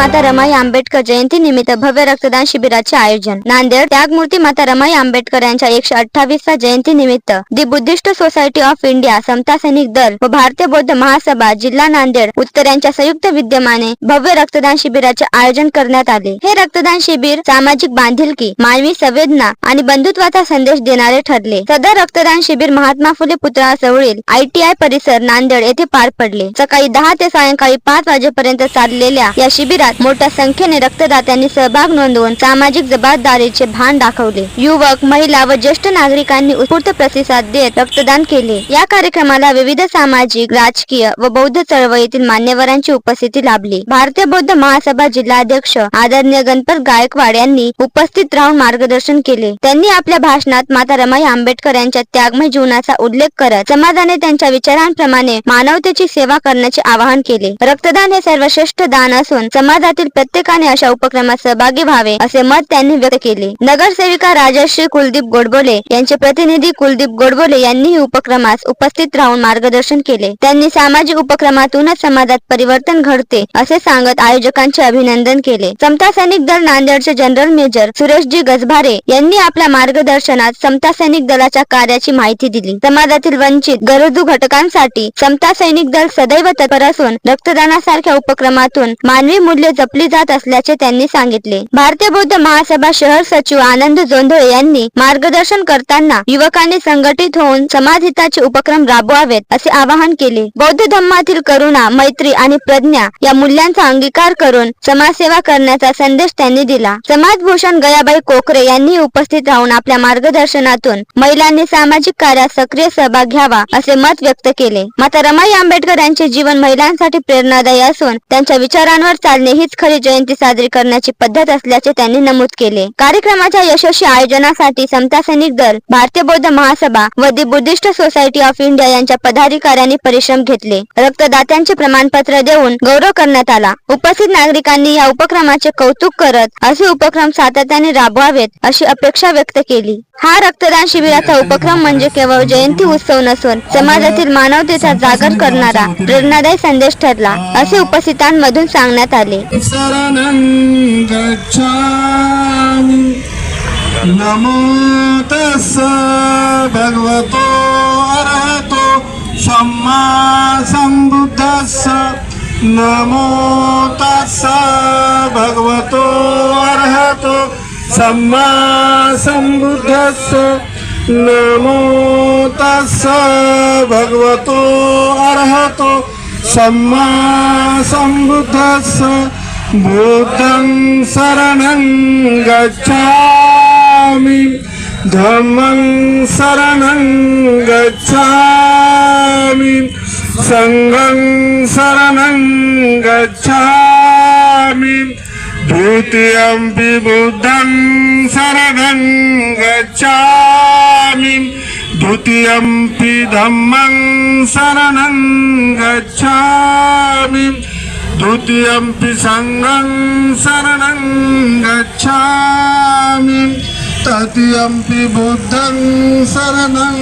माता रमाई आंबेडकर जयंती निमित्त भव्य रक्तदान शिबिराचे आयोजन. नांदेड त्यागमूर्ती माता रमाई आंबेडकर यांच्या एकशे अठ्ठावीसव्या जयंती निमित्त दि बुद्धिस्ट सोसायटी ऑफ इंडिया समता सैनिक दल व भारतीय बौद्ध महासभा जिल्हा नांदेड उत्तर यांच्या संयुक्त विद्यमाने भव्य रक्तदान शिबिराचे आयोजन करण्यात आले. हे रक्तदान शिबिर सामाजिक बांधिलकी मानवी संवेदना आणि बंधुत्वाचा संदेश देणारे ठरले. सदर रक्तदान शिबिर महात्मा फुले पुतळा जवळील आयटीआय परिसर नांदेड येथे पार पडले. सकाळी दहा ते सायंकाळी पाच वाजेपर्यंत चाललेल्या या शिबिरात मोठ्या संख्येने रक्तदात्यांनी सहभाग नोंदवून सामाजिक जबाबदारीचे भान दाखवले. युवक महिला व ज्येष्ठ नागरिकांनी उत्स्फूर्त प्रतिसाद देत रक्तदान केले. या कार्यक्रमाला विविध सामाजिक राजकीय व बौद्ध चळवळीतील मान्यवरांची उपस्थिती लाभली. भारतीय बौद्ध महासभा जिल्हाध्यक्ष आदरणीय गणपत गायकवाड यांनी उपस्थित राहून मार्गदर्शन केले. त्यांनी आपल्या भाषणात माता रमाई आंबेडकर यांच्या त्यागमय जीवनाचा उल्लेख करत समाजाने त्यांच्या विचारांप्रमाणे मानवतेची सेवा करण्याचे आवाहन केले. रक्तदान हे सर्वश्रेष्ठ दान असून समाज समाजातील प्रत्येकाने अशा उपक्रमात सहभागी व्हावे असे मत त्यांनी व्यक्त केले. नगरसेविका राजश्री कुलदीप गोडबोले यांचे प्रतिनिधी कुलदीप गोडबोले यांनीही उपक्रमास उपस्थित राहून मार्गदर्शन केले. त्यांनी सामाजिक उपक्रमातूनच समाजात परिवर्तन घडते असे सांगत आयोजकांचे अभिनंदन केले. समता सैनिक दल नांदेडचे जनरल मेजर सुरेशजी गजभारे यांनी आपल्या मार्गदर्शनात समता सैनिक दलाच्या कार्याची माहिती दिली. समाजातील वंचित गरजू घटकांसाठी समता सैनिक दल सदैव तत्पर असून रक्तदानासारख्या उपक्रमातून मानवी मूल्य जपली जात असल्याचे त्यांनी सांगितले. भारतीय बौद्ध महासभा शहर सचिव आनंद जोंधळे यांनी मार्गदर्शन करताना युवकांनी संघटित होऊन समाजहिताचे उपक्रम राबवावेत असे आवाहन केले. बौद्ध धम्मातील करुणा मैत्री आणि प्रज्ञा या मूल्यांचा अंगीकार करून समाजसेवा करण्याचा संदेश त्यांनी दिला. समाजभूषण गयाबाई कोकरे यांनी उपस्थित राहून आपल्या मार्गदर्शनातून महिलांनी सामाजिक कार्यात सक्रिय सहभाग घ्यावा असे मत व्यक्त केले. माता रमाई आंबेडकर यांचे जीवन महिलांसाठी प्रेरणादायी असून त्यांच्या विचारांवर चालणे हीच खरी जयंती साजरी करण्याची पद्धत असल्याचे त्यांनी नमूद केले. कार्यक्रमाच्या यशस्वी आयोजनासाठी समता सैनिक दल भारतीय बौद्ध महासभा व दि बुद्धिस्ट सोसायटी ऑफ इंडिया यांच्या पदाधिकाऱ्यांनी परिश्रम घेतले. रक्तदात्यांचे प्रमाणपत्र देऊन गौरव करण्यात आला. उपस्थित नागरिकांनी या उपक्रमाचे कौतुक करत असे उपक्रम सातत्याने राबवावेत अशी अपेक्षा व्यक्त केली. हा रक्तदान शिबिराचा उपक्रम म्हणजे केवळ जयंती उत्सव नसून समाजातील मानवतेचा जागर करणारा प्रेरणादायी संदेश ठरला असे उपस्थितांमधून सांगण्यात आले. शरणं गच्छामि नमो तस्स भगवतो अरहतो सम्मा सम्बुद्धस्स। नमो तस्स भगवतो अरहतो सम्मा सम्बुद्धस्स। नमो तस्स भगवतो अरहतो सम्मा सम्बुद्धस्स बुद्धं शरणं गच्छामि। धम्मं शरणं गच्छामि। सङ्गं शरणं गच्छामि। द्वितीयं बुद्धं शरणं गच्छामि। द्वितीयम्पि धम्मं शरणं गच्छामि। द्वितीयम्पि सङ्गं शरणं गच्छामि। तृतीयम्पि बुद्धं शरणं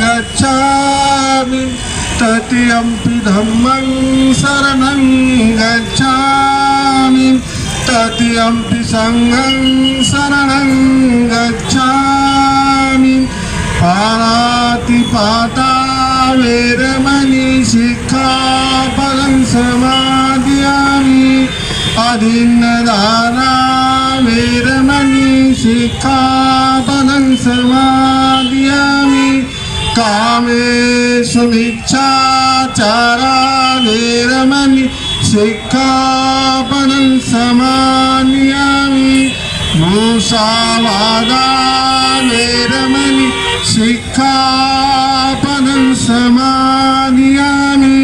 गच्छामि। तृतीयम्पि धम्मं शरणं गच्छामि। तृतीयम्पि सङ्गं शरणं गच्छामि। पाणातिपाता वेरमणि शिक्षापदं समादयामि अधीनदारा वेरमणि सुमिच्छा चारा वेरमणी मिच्छाचारा वेरमणि शिक्षापदं समादयामि मूषावादा वेरमणी शिक्षापदं సమానియాని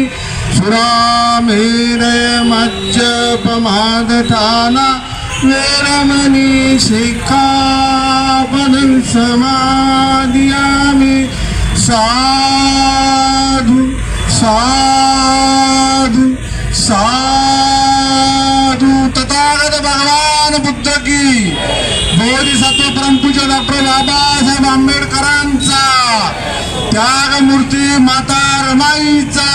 సురామేరయ మజ్జపమాదటాన వేరమణి శిఖాపదం సమాదియామి సాధు సాధు సాధు తథాగత భగవాన్ బుద్ధకి की बोधिसत्व परमपूज्य डॉक्टर बाबासाहेब आंबेडकरांचा त्यागमूर्ती माता रमाईचा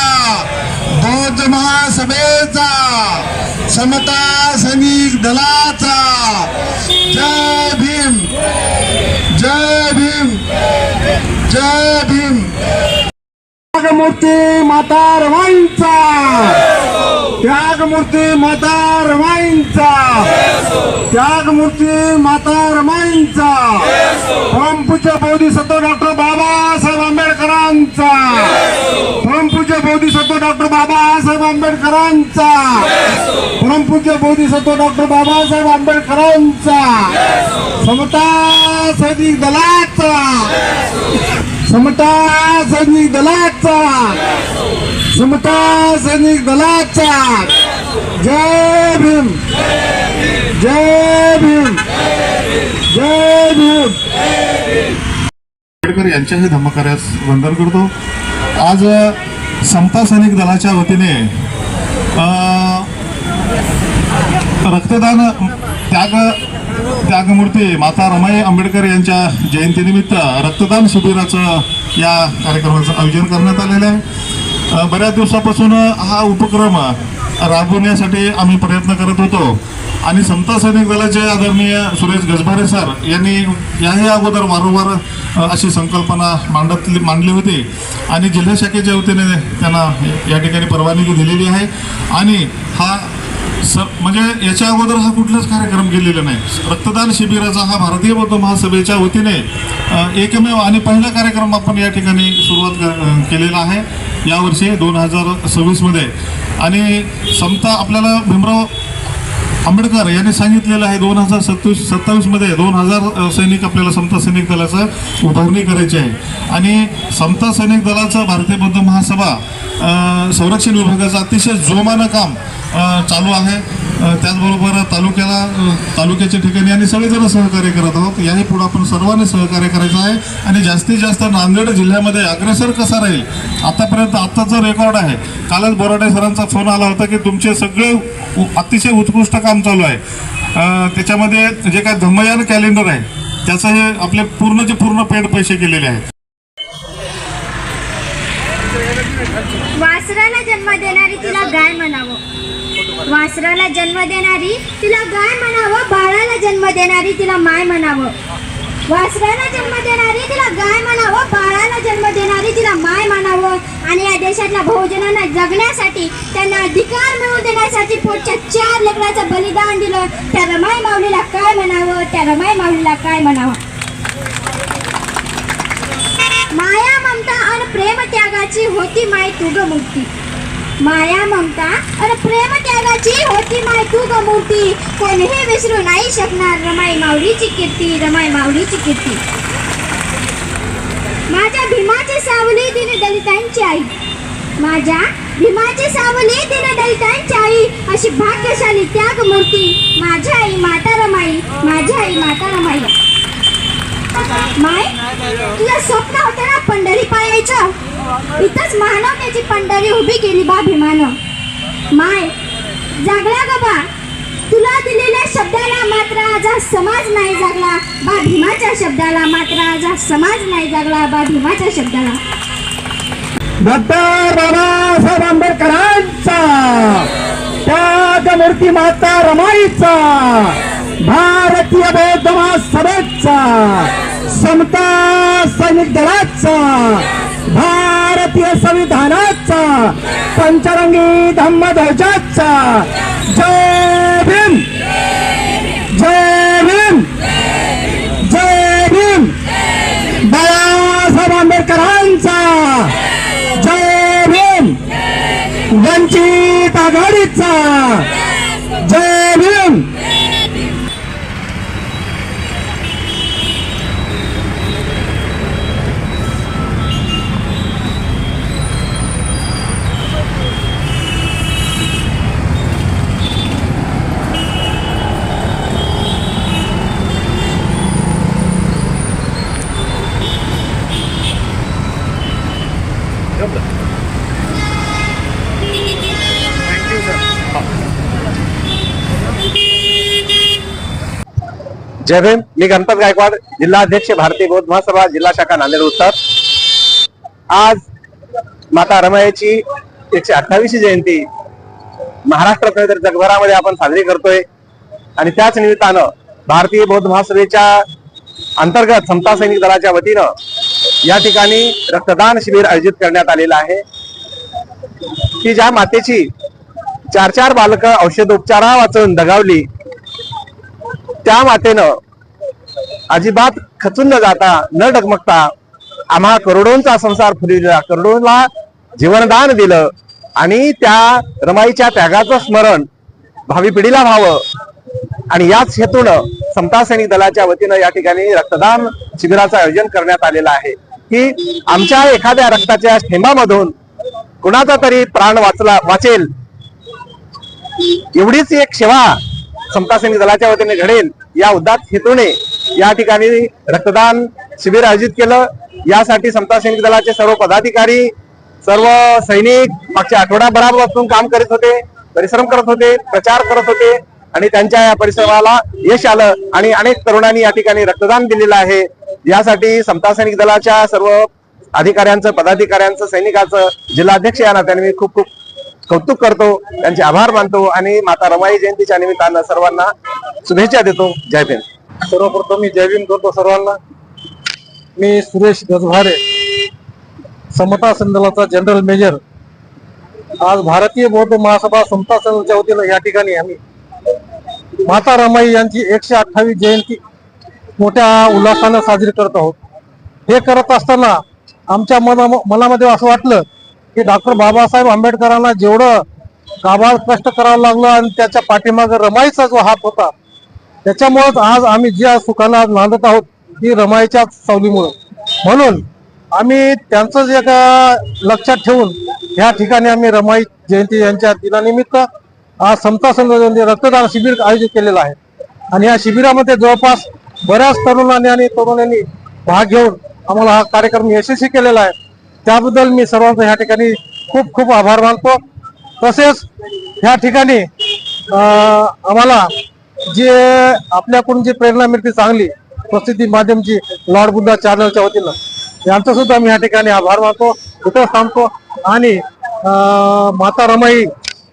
बौद्ध महासभेचा समता सैनिक दलाचा. जय भीम जय भीम जय भीम. त्यागमूर्ती माता रमाईचा. त्यागमूर्ती माता रमाईंचा. त्यागमूर्ती माता रमाईंचा. परमपूज्य बोधिसत्व डॉक्टर बाबासाहेब आंबेडकरांचा. परमपूज्य बोधिसत्व डॉक्टर बाबासाहेब आंबेडकरांचा. परमपूज्य बोधिसत्व डॉक्टर बाबासाहेब आंबेडकरांचा. समता सैनिक दलाचा. समता सैनिक दलाचा. समता सैनिक दलाचा जय भीम. जय भीम. जय भीम. आंबेडकर यांच्याही धम्मकार्यास वंदन करतो. आज समता सैनिक दलाच्या वतीने रक्तदान त्याग त्यागमूर्ती माता रमाई आंबेडकर यांच्या जयंतीनिमित्त रक्तदान शिबिराचं या कार्यक्रमाचं आयोजन करण्यात आलेलं आहे. बऱ्याच दिवसापासून हा उपक्रम राबवण्यासाठी आम्ही प्रयत्न करत होतो. आणि समता सैनिक दलाचे आदरणीय सुरेश गजभारे सर यांनी याही अगोदर वारंवार अशी संकल्पना मांडतली मांडली होती. आणि जिल्हा शाखेच्या वतीने त्यांना या ठिकाणी परवानगी दिलेली आहे. आणि हा स म्हणजे याच्या अगोदर हा कुठलाच कार्यक्रम केलेला नाही. रक्तदान शिबिराचा हा भारतीय बौद्ध महासभेच्या वतीने एकमेव आणि पहिला कार्यक्रम आपण या ठिकाणी सुरुवात क- केलेला आहे. यावर्षी दोन हजार सव्वीसमध्ये आणि समता आपल्याला भीमराव आंबेडकर यांनी सांगितलेलं आहे दोन हजार सत्तावीस सत्तावीसमध्ये दोन हजार सैनिक आपल्याला समता सैनिक दलाचं उभारणी करायची आहे. आणि समता सैनिक दलाचं भारतीय बौद्ध महासभा संरक्षण विभागाचं अतिशय जोमानं काम चालू आहे. त्याचबरोबर तालुक्याला तालुक्याच्या ठिकाणी आणि सगळेजण सहकार्य करत आहोत. याही पुढे आपण सर्वांनी सहकार्य करायचं आहे. आणि जास्तीत जास्त नांदेड जिल्ह्यामध्ये अग्रेसर कसा राहील? आतापर्यंत आत्ताचं रेकॉर्ड आहे. कालच बोराडे सरांचा फोन आला होता की तुमचे सगळे उ- अतिशय उत्कृष्ट काम चालू आहे. त्याच्यामध्ये जे काय धम्मयान कॅलेंडर आहे त्याचं हे आपले पूर्णचे पूर्ण पेड पैसे केलेले आहेत. वासराला जन्म देणारी तिला गाय म्हणावं. वासराला जन्म देणारी तिला गाय म्हणावं बाळाला जन्म देणारी तिला माय म्हणावं. वासराला जन्म देणारी तिला गाय म्हणावं बाळाला जन्म देणारी तिला माय म्हणावं. आणि या देशातल्या बहुजनांना जगण्यासाठी त्यांना अधिकार मिळवून देण्यासाठी पोटच्या चार लेकराचं बलिदान दिलं. त्या रमाई माऊलीला काय म्हणावं? त्या रमाई माऊलीला काय म्हणावं? माया ममता आणि प्रेम त्यागाची होती माय तुग मुक्ती माया ममता आणि प्रेम त्यागाची होती माय तू गमूर्ती कोणीही विसरू नाही शकणार रमाई माऊलीची कीर्ती रमाई माऊलीची कीर्ती. माझ्या भीमाची सावली दिन दलितांची आई. माझ्या भीमाची सावली दिन दलितांची आई. अशी भाग्यशाली त्याग मूर्ती माझ्या आई माता रमाई माझी आई माता रमाई. माय तुझं स्वप्न होतं ना पंढरी पायायचं? इथंच मानवतेची पंढरी उभी केली बा भीमानं. माय जागला ग बा. तुला दिलेल्या शब्दाला मात्र आज समाज नाही जागला. बा भीमाच्या शब्दाला मात्र आज समाज नाही जागला. बा भीमाच्या शब्दाला. डॉक्टर बाबासाहेब आंबेडकरांचा त्यागमूर्ती माता रमाईचा भारतीय बौद्ध महासभेचा समता सैनिक दलाचा भारतीय संविधानाचा पंचरंगी धम्म ध्वजाचा जय भीम! जय भीम! जय भीम! बाळासाहेब आंबेडकरांचा. जय भीम! वंचित आघाडीचा. जय भीम! जय भीम. मी गणपत गायकवाड जिल्हाध्यक्ष भारतीय बौद्ध महासभा जिल्हा शाखा नांदेड उत्तर. आज माता रमायाची एकशे अठ्ठावीसशी जयंती महाराष्ट्रात नव्हे तर जगभरामध्ये आपण साजरी करतोय. आणि त्याच निमित्तानं भारतीय बौद्ध महासभेच्या अंतर्गत समता सैनिक दलाच्या वतीनं या ठिकाणी रक्तदान शिबिर आयोजित करण्यात आलेलं आहे. की ज्या मातेची चार चार बालकं औषधोपचारा वाचून दगावली त्या मातेनं अजिबात खचून न जाता न डगमगता आम्हा करोडोंचा संसार फुलविला. करोडोंना जीवनदान दिलं आणि त्या रमाईच्या त्यागाचं स्मरण भावी पिढीला व्हावं. आणि याच हेतूनं समता सैनिक दलाच्या वतीनं या ठिकाणी रक्तदान शिबिराचं आयोजन करण्यात आलेलं आहे. की आमच्या एखाद्या रक्ताच्या थेंबामधून कुणाचा तरी प्राण वाचला वाचेल. एवढीच एक सेवा समता सैनिक दलाच्या वतीने घडेल या उद्दात हेतूने या ठिकाणी रक्तदान शिबिर आयोजित केलं. यासाठी समता सैनिक दलाचे सर्व पदाधिकारी सर्व सैनिक मागच्या आठवड्याभरापासून काम करीत होते परिश्रम करत होते प्रचार करत होते आणि त्यांच्या या परिश्रमाला यश आलं आणि अनेक तरुणांनी या ठिकाणी रक्तदान दिलेलं आहे. यासाठी समता सैनिक दलाच्या सर्व अधिकाऱ्यांचं पदाधिकाऱ्यांचं सैनिकाचं जिल्हाध्यक्ष या नात्याने मी खूप खूप कौतुक करतो त्यांचे आभार मानतो आणि माता रमाई जयंतीच्या निमित्तानं सर्वांना शुभेच्छा देतो. जय भीम. सर्वप्रथम मी जय भीम करतो सर्वांना. मी सुरेश गजभारे समता संदलाचा जनरल मेजर. आज भारतीय बौद्ध महासभा समता संघाच्या वतीनं या ठिकाणी आम्ही. माता रमाई यांची एकशे अठ्ठावीस जयंती मोठ्या उल्हासानं साजरी करत आहोत. हे करत असताना आमच्या मना मनामध्ये असं वाटलं की डॉक्टर बाबासाहेब आंबेडकरांना जेवढं काबाड स्पष्ट करावं लागलं आणि त्याच्या पाठीमागे रमाईचा जो हात होता त्याच्यामुळेच आज आम्ही ज्या सुखाला आज नांदत आहोत ती रमाईच्या सावलीमुळं. म्हणून आम्ही त्यांचं जे का लक्षात ठेवून ह्या ठिकाणी आम्ही रमाई जयंती यांच्या दिनानिमित्त आज समता संघ रक्तदान शिबिर आयोजित केलेलं आहे. आणि या शिबिरामध्ये जवळपास बऱ्याच तरुणांनी आणि तरुणांनी भाग घेऊन आम्हाला हा कार्यक्रम यशस्वी केलेला आहे. त्याबद्दल मी सर्वांचा ह्या ठिकाणी खूप खूप आभार मानतो. तसेच ह्या ठिकाणी आम्हाला जे आपल्याकडून जी प्रेरणा मिळते चांगली प्रसिद्धी माध्यमची लॉर्ड बुद्धा चॅनलच्या वतीनं यांचा सुद्धा मी या ठिकाणी आभार मानतो इथं थांबतो. आणि माता रमाई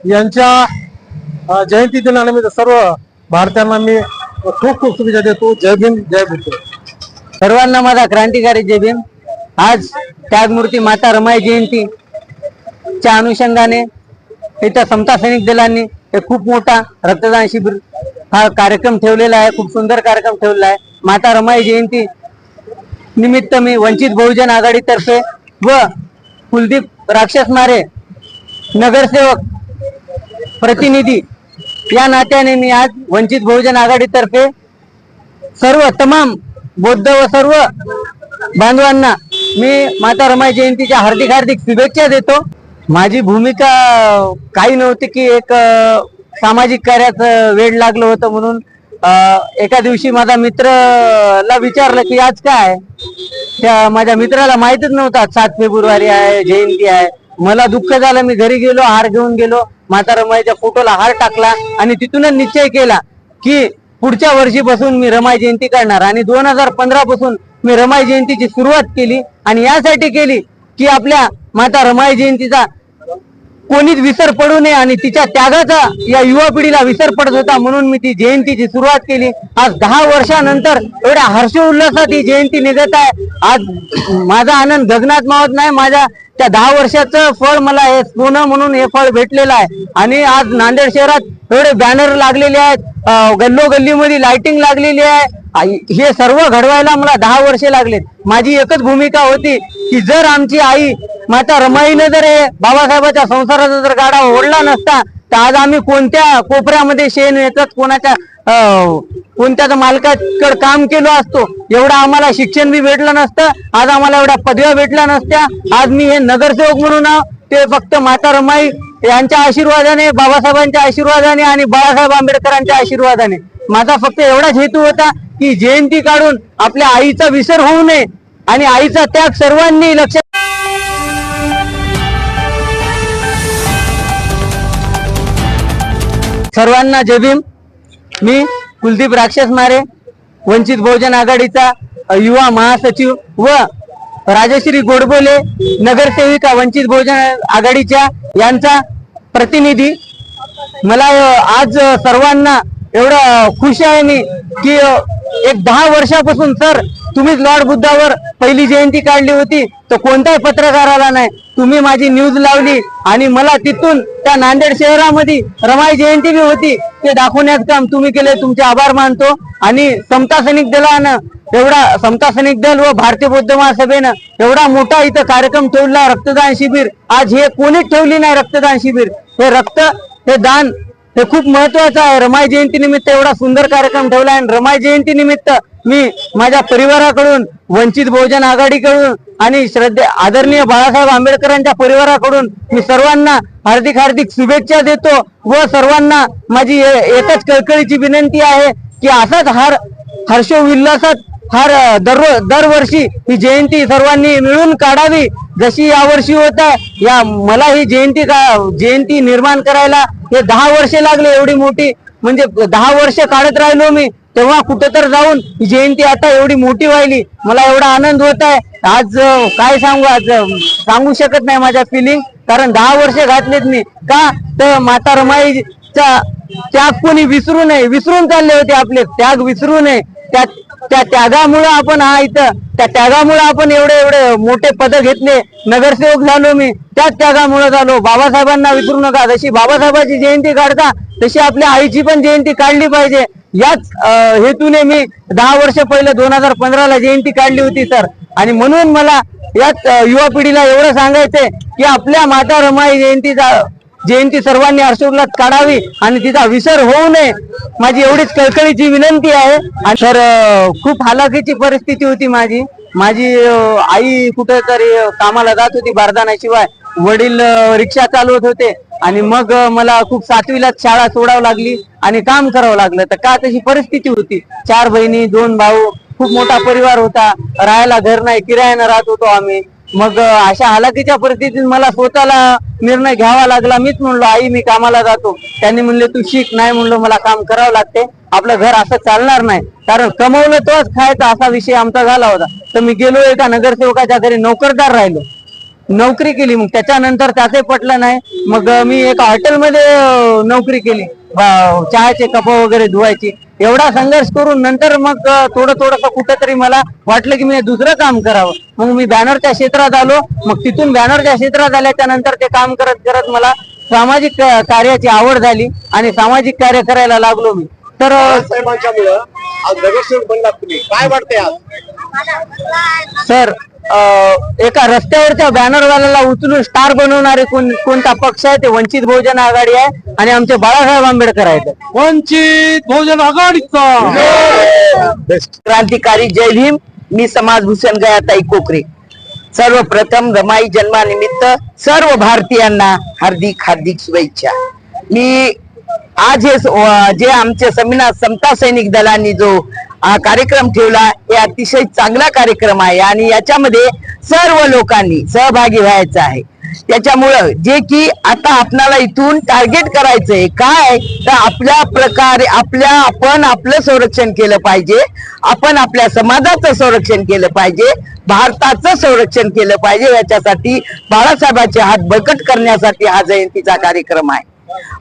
यांच्या जयंती दिनानिमित्त सर्व भारतीयांना मी खूप खूप शुभेच्छा देतो. जय भीम जय बुद्ध सर्वांना माझा क्रांतिकारी जय भीम. आज त्यागमूर्ती माता रमाई जयंती च्या अनुषंगाने इथं समता सैनिक दलांनी एक खूप मोठा रक्तदान शिबिर हा कार्यक्रम ठेवलेला आहे खूप सुंदर कार्यक्रम ठेवलेला आहे. माता रमाई जयंती निमित्त मी वंचित बहुजन आघाडीतर्फे व कुलदीप राक्षस मारे नगरसेवक प्रतिनिधी या नात्याने मी आज वंचित बहुजन आघाडीतर्फे सर्व तमाम बौद्ध व सर्व बांधवांना मी माता रमाई जयंतीच्या हार्दिक हार्दिक शुभेच्छा देतो. माझी भूमिका काही नव्हती की एक सामाजिक कार्याचं वेळ लागलं होतं म्हणून एका दिवशी माझा मित्रला विचारलं की आज काय? त्या माझ्या मित्राला माहितच नव्हता सात फेब्रुवारी आहे जयंती आहे. मला दुःख झालं मी घरी गेलो हार घेऊन गेलो. माता रमाईच्या फोटोला हार टाकला आणि तिथूनच निश्चय केला की पुढच्या वर्षीपासून मी रमाई जयंती करणार आणि दोन हजार पंधरा पासून मी रमाई जयंतीची सुरुवात केली आणि यासाठी केली की आपल्या माता रमाई जयंतीचा कोणीच विसर पडू नये आणि तिच्या त्यागाचा या युवा पिढीला विसर पडत होता म्हणून मी ती जयंतीची सुरुवात केली. आज दहा वर्षानंतर एवढ्या हर्षोल्लासात ही जयंती निघत आहे. आज माझा आनंद गगनात मावत नाही. माझ्या त्या दहा वर्षाचं फळ मला हे सोनं म्हणून हे फळ भेटलेलं आहे. आणि आज नांदेड शहरात एवढे बॅनर लागलेले आहेत. गल्लोगल्लीमध्ये लाइटिंग लागलेली आहे. हे सर्व घडवायला मला दहा वर्षे लागलेत माझी एकच भूमिका होती की जर आमची आई माता रमाईने जर हे बाबासाहेबाच्या संसाराचा जर गाडा ओढला नसता तर आज आम्ही कोणत्या कोपऱ्यामध्ये शेण येतात कोणाच्या कोणत्याच कोणत्या मालकाकडे काम केलो असतो एवढं आम्हाला शिक्षण बी भेटलं नसतं आज आम्हाला एवढ्या पदव्या भेटल्या नसत्या आज मी हे नगरसेवक म्हणून आहो. ते फक्त माता रमाई यांच्या आशीर्वादाने बाबासाहेबांच्या आशीर्वादाने आणि बाळासाहेब आंबेडकरांच्या आशीर्वादाने माझा फक्त एवढाच हेतू होता की जयंती काढून आपल्या आईचा विसर होऊ नये आणि आईचा त्याग सर्वांनी लक्षात सर्वांना जय भीम. मी कुलदीप राक्षस मारे वंचित बहुजन आघाडीचा युवा महासचिव व राजश्री गोडबोले नगरसेविका वंचित बहुजन आघाडीच्या यांचा प्रतिनिधी. मला आज सर्वांना एवढं खुश आहे मी की एक दहा वर्षापासून सर तुम्हीच लॉर्ड बुद्धावर पहिली जयंती काढली होती तर कोणताही पत्रकाराला नाही. तुम्ही माझी न्यूज लावली आणि मला तिथून त्या नांदेड शहरामध्ये रमाई जयंती बी होती ते दाखवण्याचं काम तुम्ही केले तुमचे आभार मानतो. आणि समता सैनिक दलानं एवढा समता सैनिक दल व भारतीय बौद्ध महासभेनं एवढा मोठा इथं कार्यक्रम ठेवला रक्तदान शिबिर. आज हे कोणीच ठेवली नाही रक्तदान शिबिर. हे रक्त हे दान हे खूप महत्वाचं आहे. रमाई जयंती निमित्त एवढा सुंदर कार्यक्रम ठेवला आहे. आणि रमाई जयंती निमित्त मी माझ्या परिवाराकडून वंचित बहुजन आघाडीकडून आणि श्रद्धे आदरणीय बाळासाहेब आंबेडकरांच्या परिवाराकडून मी सर्वांना हार्दिक हार्दिक शुभेच्छा देतो व सर्वांना माझी एकच कळकळीची विनंती आहे की असाच हार हर्षोल्लासात हर दर दरवर्षी ही जयंती सर्वांनी मिळून काढावी. जशी यावर्षी होत या मला ही जयंती का जयंती निर्माण करायला हे दहा वर्षे लागले एवढी मोठी. म्हणजे दहा वर्ष काढत राहिलो मी तेव्हा कुठं तर जाऊन ही जयंती आता एवढी मोठी व्हायली. मला एवढा आनंद होत आहे. आज काय सांगू आज सांगू शकत नाही माझ्या फिलिंग कारण दहा वर्ष घातलेत मी. का? तर माता रमाईचा त्याग कोणी विसरू नये. विसरून चालले होते आपले. त्याग विसरू नये. त्या त्या त्यागामुळे आपण हा इथं त्या त्यागामुळे आपण एवढे एवढे मोठे पद घेतले. नगरसेवक झालो मी. त्याच त्यागामुळे झालो. बाबासाहेबांना विसरू नका. जशी बाबासाहेबांची जयंती काढता तशी आपल्या आईची पण जयंती काढली पाहिजे. याच हेतूने मी दहा वर्ष पहिले दोन हजार पंधराला जयंती काढली होती सर. आणि म्हणून मला याच युवा पिढीला एवढं सांगायचंय की आपल्या माता रमाई जयंतीचा जयंती सर्वांनी हर्षोल्लास काढावी आणि तिचा विसर होऊ नये. माझी एवढीच कळकळीची विनंती आहे. आणि सर खूप हालाकीची परिस्थिती होती माझी. माझी आई कुठेतरी कामाला जात होती बारदानाशिवाय वडील रिक्षा चालवत होते. आणि मग मला खूप सातवीलाच शाळा सोडावं लागली आणि काम करावं लागलं. तर का तशी परिस्थिती होती? चार बहिणी दोन भाऊ खूप मोठा परिवार होता. राहायला घर नाही किरायानं राहत होतो आम्ही. मग अशा हालाकीच्या परिस्थितीत मला स्वतःला निर्णय घ्यावा लागला. मीच म्हणलो आई मी कामाला जातो. त्यांनी म्हणले तू शिक. नाही म्हणलो मला काम करावं लागते. आपलं घर असं चालणार नाही. कारण कमवलं तोच खायचा असा विषय आमचा झाला होता. तर मी गेलो एका नगरसेवकाच्या घरी नोकरदार राहिलो. नोकरी केली. मग त्याच्यानंतर त्याचे पटलं नाही. मग मी एका हॉटेलमध्ये नोकरी केली. चहाचे कप वगैरे धुवायची. एवढा संघर्ष करून नंतर मग थोडं थोडस कुठेतरी मला वाटलं की मी दुसरं काम करावं. मग मी बॅनरच्या क्षेत्रात आलो. मग तिथून बॅनरच्या क्षेत्रात आल्याच्यानंतर ते काम करत करत मला सामाजिक कार्याची आवड झाली आणि सामाजिक कार्य करायला लागलो मी. तर साहेबांच्या मुळे आज नगरसेवक बनलात तुम्ही. काय वाटतंय आज? सर एका रस्त्यावरच्या बॅनरवाल्याला उचलून स्टार बनवणारे कोण कोणता पक्ष आहे ते वंचित बहुजन आघाडी आहे आणि आमचे बाळासाहेब आंबेडकर आहेत. वंचित बहुजन आघाडीचा. क्रांतिकारी जय भीम मी समाजभूषण गयाताई कोकरे. सर्वप्रथम रमाई जन्मानिमित्त सर्व भारतीयांना हार्दिक हार्दिक शुभेच्छा. मी आज हे जे आमचे समिना समता सैनिक दलांनी जो हा कार्यक्रम ठेवला. हे अतिशय चांगला कार्यक्रम आहे आणि याच्यामध्ये सर्व लोकांनी सहभागी व्हायचं आहे. त्याच्यामुळं जे की आता आपणाला इथून टार्गेट करायचंय काय तर आपल्या प्रकारे आपल्या आपण आपलं संरक्षण केलं पाहिजे. आपण आपल्या समाजाचं संरक्षण केलं पाहिजे. भारताचं संरक्षण केलं पाहिजे. याच्यासाठी बाळासाहेबांचे हात बळकट करण्यासाठी हा जयंतीचा कार्यक्रम आहे.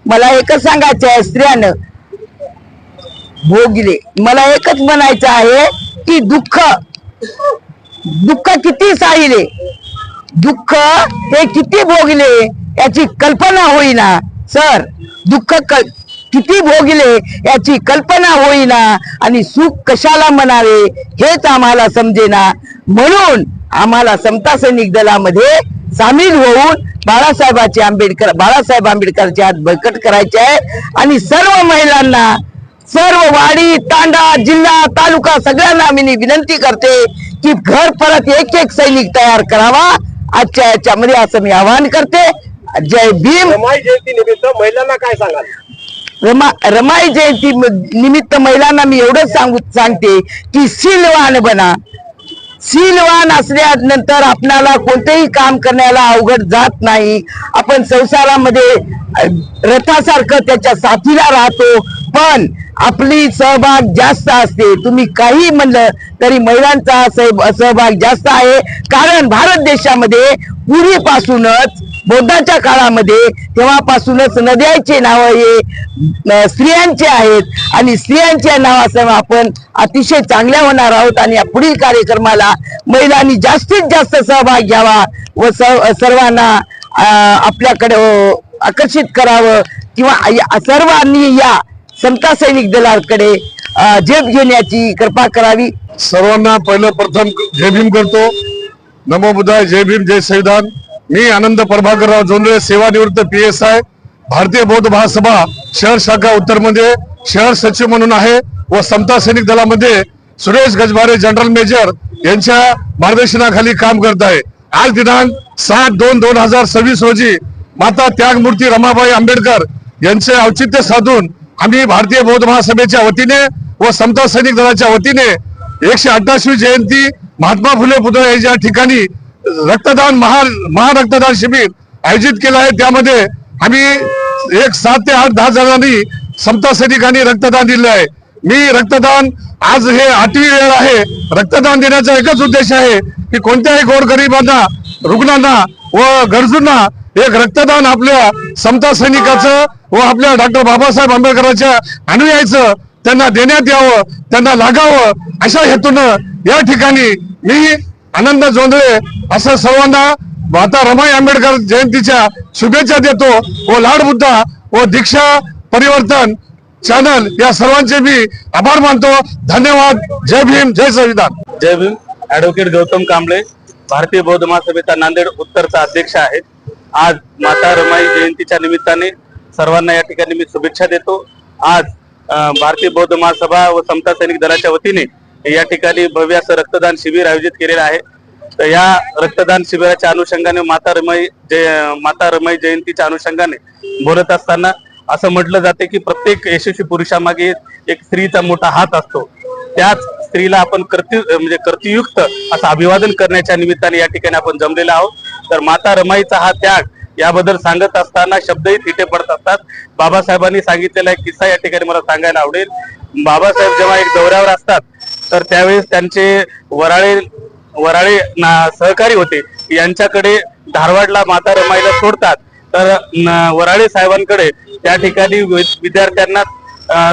मला एकच सांगायचं आहे स्त्रियानं भोगले. मला एकच म्हणायचं आहे की दुःख दुःख किती साहिले? दुःख हे किती भोगले याची कल्पना होईना सर. दुःख क- किती भोगले याची कल्पना होईना आणि सुख कशाला म्हणावे हेच आम्हाला समजेना. म्हणून आम्हाला समता सैनिक दलामध्ये सामील होऊन बाळासाहेबाचे आंबेडकर बाळासाहेब आंबेडकरचे हात बळकट करायचे आहे आणि सर्व महिलांना सर्व वाडी तांडा जिल्हा तालुका सगळ्यांना मी विनंती करते की घर परत एक एक सैनिक तयार करावा. आजच्या याच्यामध्ये असं मी आवाहन करते. जय भीम. रमाई जयंती निमित्त महिलांना काय सांगाल? रमा रमाई जयंती निमित्त महिलांना मी एवढंच सांगू सांगते की सीलवान बना. सीलवान असल्यानंतर आपणाला कोणतेही काम करण्याला अवघड जात नाही. आपण संसारामध्ये रथासारखं त्याच्या साथीला राहतो. पण आपली सहभाग जास्त असते. तुम्ही काही म्हणलं तरी महिलांचा सह- सहभाग जास्त आहे. कारण भारत देशामध्ये पूर्वीपासूनच बौद्धाच्या काळामध्ये तेव्हापासूनच नद्यांचे नाव हे स्त्रियांचे आहेत. आणि स्त्रियांच्या नावासह आपण अतिशय चांगल्या होणार आहोत आणि पुढील कार्यक्रमाला महिलांनी जास्तीत जास्त सहभाग घ्यावा व सर्वांना आपल्याकडे आकर्षित करावं किंवा या- सर्वांनी या समता सैनिक दलाकडे झेप घेण्याची कृपा करावी. सर्वांना पहिलं प्रथम जय भीम करतो. नमो बुधाय जय भीम जय संविधान मी आनंद प्रभाकरराव जोंधळे सेवानिवृत्त पी एस आय भारतीय बौद्ध महासभा शहर शाखा उत्तरमध्ये शहर सचिव म्हणून आहे व समता सैनिक दलामध्ये सुरेश गजभारे जनरल मेजर यांच्या मार्गदर्शनाखाली काम करत आहे. आज दिनांक सात दोन दोन हजार सव्वीस रोजी माता त्यागमूर्ती रमाबाई आंबेडकर यांचे औचित्य साधून आम्ही भारतीय बौद्ध महासभेच्या वतीने व समता सैनिक दलाच्या वतीने एकशे अठ्ठावीसवी जयंती महात्मा फुले पुतळा यांच्या ठिकाणी रक्तदान महा महारक्तदान शिबिर आयोजित केलं आहे. त्यामध्ये आम्ही एक सात ते आठ दहा जणांनी समता सैनिकांनी रक्तदान दिलं आहे. मी रक्तदान आज हे आठवी वेळ आहे. रक्तदान देण्याचा एकच उद्देश आहे की कोणत्याही गोरगरिबांना रुग्णांना व गरजूंना एक रक्तदान आपल्या समता सैनिकाचं व आपल्या डॉक्टर बाबासाहेब आंबेडकरांच्या अनुयायीचं त्यांना देण्यात यावं त्यांना लागावं अशा हेतूनं या ठिकाणी मी आनंद जोंधळे असं सर्वांना माता रमाई आंबेडकर जयंतीच्या शुभेच्छा देतो व लाडबुद्धा व दीक्षा परिवर्तन चॅनल या सर्वांचे मी आभार मानतो. धन्यवाद. जय भीम. जय संविधान. जय भीम. ऍडव्होकेट गौतम कांबळे भारतीय बौद्ध महासभेचा नांदेड उत्तरचा अध्यक्ष आहे आज माता रमाई जयंतीच्या निमित्ताने सर्वांना या ठिकाणी मी शुभेच्छा देतो. आज भारतीय बौद्ध महासभा व समता सैनिक दलाच्या वतीने या ठिकाणी भव्य असं रक्तदान शिबिर आयोजित केलेलं आहे. तर या रक्तदान शिबिराच्या अनुषंगाने माता रमाई जय माता रमाई जयंतीच्या अनुषंगाने बोलत असताना असं म्हटलं जाते की प्रत्येक यशस्वी पुरुषामागे एक स्त्रीचा मोठा हात असतो. त्याच स्त्रीला आपण कर्तृ म्हणजे कर्तृयुक्त असं अभिवादन करण्याच्या निमित्ताने या ठिकाणी आपण जमलेलो आहोत. तर माता रमाईचा हा त्याग याबद्दल सांगत असताना शब्दही तिथे पडत असतात. बाबासाहेबांनी सांगितलेला एक किस्सा या ठिकाणी मला सांगायला आवडेल. बाबासाहेब जेव्हा एक दौऱ्यावर असतात तर त्यावेळेस त्यांचे वराळे वराळे ना- सहकारी होते. यांच्याकडे धारवाडला माता रमाईला सोडतात. तर न- वराळे साहेबांकडे त्या ठिकाणी वि- विद्यार्थ्यांना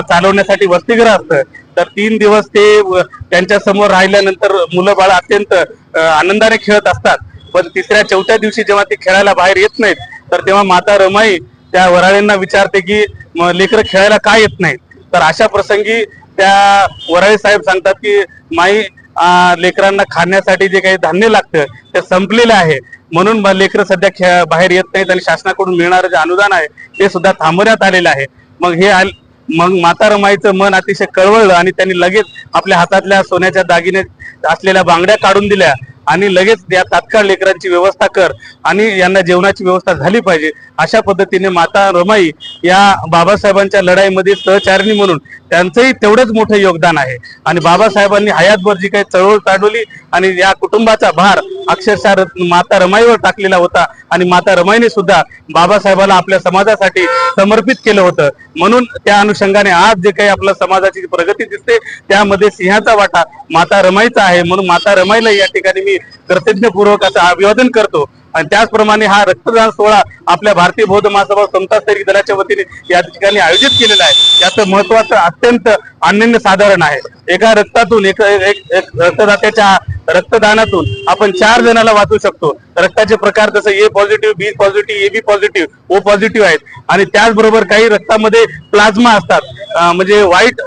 चालवण्यासाठी वसतिगृह असतं. तर तीन दिवस ते व- त्यांच्यासमोर राहिल्यानंतर मुलं बाळ अत्यंत आनंदाने खेळत असतात. पण तिसऱ्या चौथ्या दिवशी जेव्हा ते खेळायला बाहेर येत नाहीत तर तेव्हा माता रमाई त्या वराळेंना विचारते की लेकरं खेळायला का येत नाहीत? तर अशा प्रसंगी त्या वराळे साहेब सांगतात की माई लेकरांना खाण्यासाठी जे काही धान्य लागतं ते संपलेलं आहे. म्हणून लेकरं सध्या खेळ बाहेर येत नाहीत आणि शासनाकडून मिळणारं जे अनुदान आहे ते सुद्धा थांबवण्यात आलेलं आहे. मग हे मग माता रमाईचं मन अतिशय कळवळलं आणि त्यांनी लगेच आपल्या हातातल्या सोन्याच्या दागिने असलेल्या बांगड्या काढून दिल्या. आणि लगेच या तात्काळ लेकरांची व्यवस्था कर आणि यांना जेवणाची व्यवस्था झाली पाहिजे. अशा पद्धतीने माता रमाई या बाबासाहेबांच्या लढाईमध्ये सहचारिणी म्हणून त्यांचंही तेवढंच मोठं योगदान आहे. आणि बाबासाहेबांनी हयातभर जी काही चळवळ चालवली आणि या कुटुंबाचा भार अक्षरशः माता रमाईवर टाकलेला होता. आणि माता रमाईने सुद्धा बाबासाहेबाला आपल्या समाजासाठी समर्पित केलं होतं. म्हणून त्या अनुषंगाने आज जे काही आपल्या समाजाची प्रगती दिसते त्यामध्ये सिंहाचा वाटा माता रमाईचा आहे. म्हणून माता रमाईला या ठिकाणी मी कृतज्ञपूर्वक असं अभिवादन करतो. आणि त्याचप्रमाणे हा रक्तदान सोहळा आपल्या भारतीय बौद्ध महासभा समता दलाच्या वतीने या ठिकाणी आयोजित केलेला आहे. याचं महत्वाचं अत्यंत अनन्य साधारण आहे. एका रक्तातून एक एक एक रक्तदात्याच्या रक्तदानातून आपण चार जणाला वाचू शकतो. रक्ताचे प्रकार जसं A positive B positive A B positive O positive आहेत. आणि त्याचबरोबर काही रक्तामध्ये प्लाझ्मा असतात. म्हणजे वाईट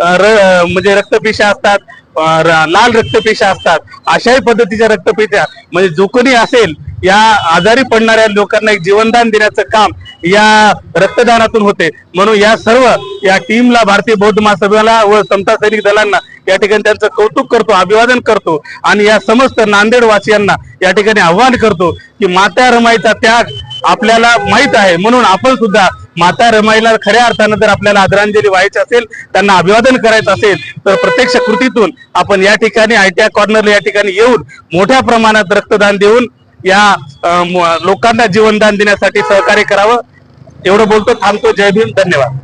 म्हणजे रक्तपेशा असतात. लाल रक्तपेशा असतात अशाही पद्धतीच्या रक्तपेशा म्हणजे जो कोणी असेल या आजारी पडणाऱ्या लोकांना एक जीवनदान देण्याचं काम या रक्तदानातून होते. म्हणून या सर्व या टीमला भारतीय बौद्ध महासभेला व समता सैनिक दलांना या ठिकाणी त्यांचं कौतुक करतो अभिवादन करतो आणि या समस्त नांदेडवासियांना या ठिकाणी आव्हान करतो की माता रमाईचा त्याग आपल्याला माहीत आहे. म्हणून आपण सुद्धा माता रमाईला खऱ्या अर्थानं जर आपल्याला आदरांजली व्हायची असेल त्यांना अभिवादन करायचं असेल तर प्रत्यक्ष कृतीतून आपण या ठिकाणी आयटीआय कॉर्नरला या ठिकाणी येऊन मोठ्या प्रमाणात रक्तदान देऊन या लोकांना जीवनदान देण्यासाठी सहकार्य करावं. एवढं बोलतो थांबतो. जय भीम. धन्यवाद.